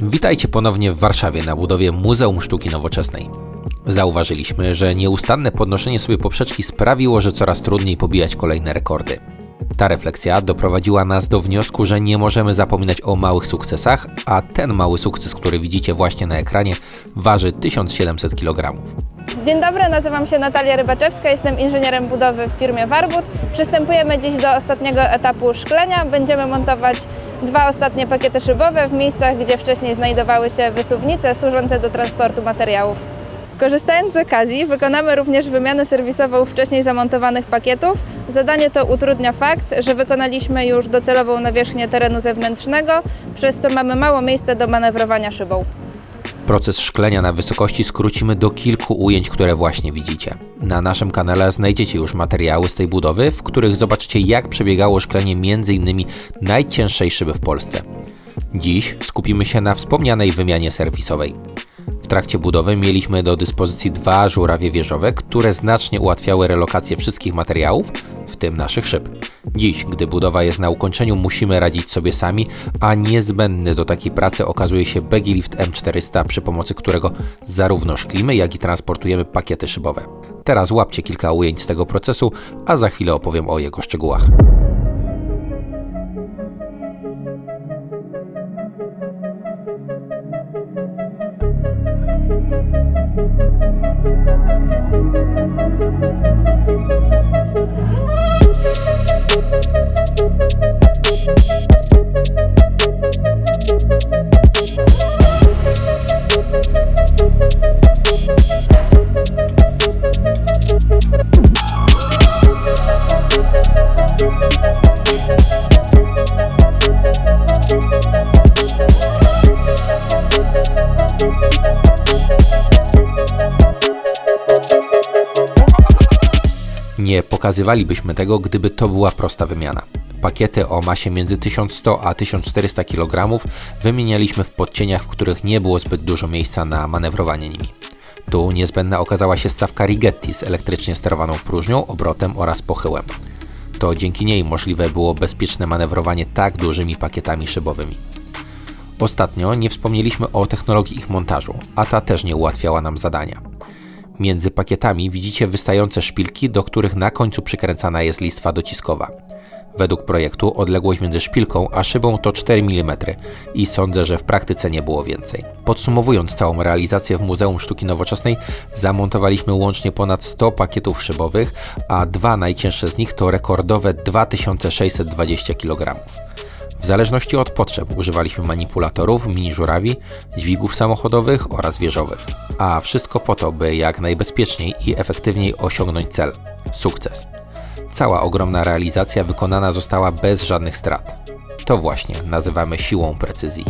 Witajcie ponownie w Warszawie na budowie Muzeum Sztuki Nowoczesnej. Zauważyliśmy, że nieustanne podnoszenie sobie poprzeczki sprawiło, że coraz trudniej pobijać kolejne rekordy. Ta refleksja doprowadziła nas do wniosku, że nie możemy zapominać o małych sukcesach, a ten mały sukces, który widzicie właśnie na ekranie, waży 1700 kg. Dzień dobry, nazywam się Natalia Rybaczewska, jestem inżynierem budowy w firmie Warbut. Przystępujemy dziś do ostatniego etapu szklenia. Będziemy montować dwa ostatnie pakiety szybowe w miejscach, gdzie wcześniej znajdowały się wysuwnice służące do transportu materiałów. Korzystając z okazji, wykonamy również wymianę serwisową wcześniej zamontowanych pakietów. Zadanie to utrudnia fakt, że wykonaliśmy już docelową nawierzchnię terenu zewnętrznego, przez co mamy mało miejsca do manewrowania szybą. Proces szklenia na wysokości skrócimy do kilku ujęć, które właśnie widzicie. Na naszym kanale znajdziecie już materiały z tej budowy, w których zobaczycie jak przebiegało szklenie m.in. najcięższej szyby w Polsce. Dziś skupimy się na wspomnianej wymianie serwisowej. W trakcie budowy mieliśmy do dyspozycji dwa żurawie wieżowe, które znacznie ułatwiały relokację wszystkich materiałów, w tym naszych szyb. Dziś, gdy budowa jest na ukończeniu, musimy radzić sobie sami, a niezbędny do takiej pracy okazuje się Begilift M400, przy pomocy którego zarówno szklimy, jak i transportujemy pakiety szybowe. Teraz łapcie kilka ujęć z tego procesu, a za chwilę opowiem o jego szczegółach. Nie pokazywalibyśmy tego, gdyby to była prosta wymiana. Pakiety o masie między 1100 a 1400 kg wymienialiśmy w podcieniach, w których nie było zbyt dużo miejsca na manewrowanie nimi. Tu niezbędna okazała się stawka Rigetti z elektrycznie sterowaną próżnią, obrotem oraz pochyłem. To dzięki niej możliwe było bezpieczne manewrowanie tak dużymi pakietami szybowymi. Ostatnio nie wspomnieliśmy o technologii ich montażu, a ta też nie ułatwiała nam zadania. Między pakietami widzicie wystające szpilki, do których na końcu przykręcana jest listwa dociskowa. Według projektu odległość między szpilką a szybą to 4 mm i sądzę, że w praktyce nie było więcej. Podsumowując całą realizację w Muzeum Sztuki Nowoczesnej, zamontowaliśmy łącznie ponad 100 pakietów szybowych, a dwa najcięższe z nich to rekordowe 2620 kg. W zależności od potrzeb używaliśmy manipulatorów, mini żurawi, dźwigów samochodowych oraz wieżowych. A wszystko po to, by jak najbezpieczniej i efektywniej osiągnąć cel sukces. Cała ogromna realizacja wykonana została bez żadnych strat. To właśnie nazywamy siłą precyzji.